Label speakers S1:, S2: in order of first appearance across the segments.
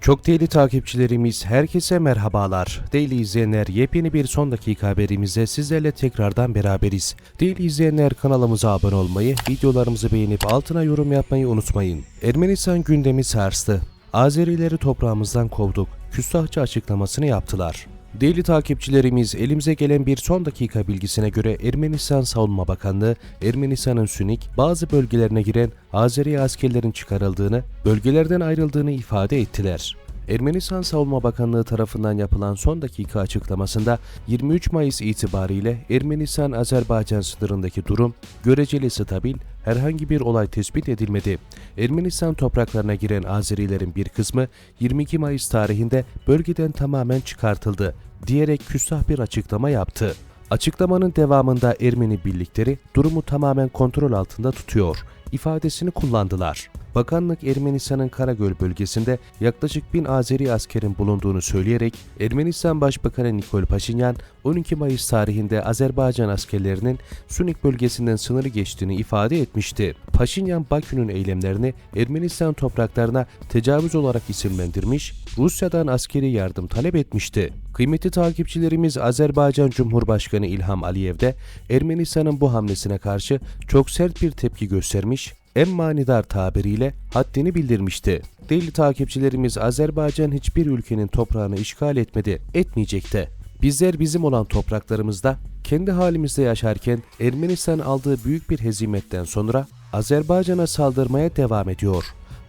S1: Çok değerli takipçilerimiz herkese merhabalar. Değerli izleyenler yepyeni bir son dakika haberimizde sizlerle tekrardan beraberiz. Değerli izleyenler kanalımıza abone olmayı, videolarımızı beğenip altına yorum yapmayı unutmayın. Ermenistan gündemi sarstı. Azerileri toprağımızdan kovduk. Küstahçı açıklamasını yaptılar. Değerli takipçilerimiz elimize gelen bir son dakika bilgisine göre Ermenistan Savunma Bakanlığı Ermenistan'ın Sünik bazı bölgelerine giren Azeri askerlerin çıkarıldığını, bölgelerden ayrıldığını ifade ettiler. Ermenistan Savunma Bakanlığı tarafından yapılan son dakika açıklamasında 23 Mayıs itibariyle Ermenistan-Azerbaycan sınırındaki durum göreceli stabil, herhangi bir olay tespit edilmedi. Ermenistan topraklarına giren Azerilerin bir kısmı 22 Mayıs tarihinde bölgeden tamamen çıkartıldı diyerek küstah bir açıklama yaptı. Açıklamanın devamında Ermeni birlikleri durumu tamamen kontrol altında tutuyor ifadesini kullandılar. Bakanlık Ermenistan'ın Karagöl bölgesinde yaklaşık bin Azeri askerin bulunduğunu söyleyerek Ermenistan Başbakanı Nikol Paşinyan 12 Mayıs tarihinde Azerbaycan askerlerinin Sunik bölgesinden sınırı geçtiğini ifade etmişti. Paşinyan Bakü'nün eylemlerini Ermenistan topraklarına tecavüz olarak isimlendirmiş, Rusya'dan askeri yardım talep etmişti. Kıymetli takipçilerimiz Azerbaycan Cumhurbaşkanı İlham Aliyev de Ermenistan'ın bu hamlesine karşı çok sert bir tepki göstermiş, en manidar tabiriyle haddini bildirmişti. Değerli takipçilerimiz Azerbaycan hiçbir ülkenin toprağını işgal etmedi, etmeyecek de. Bizler bizim olan topraklarımızda kendi halimizde yaşarken Ermenistan aldığı büyük bir hezimetten sonra Azerbaycan'a saldırmaya devam ediyor.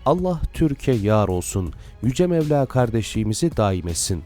S1: Allah Türkiye yar olsun, Yüce Mevla kardeşliğimizi daim etsin.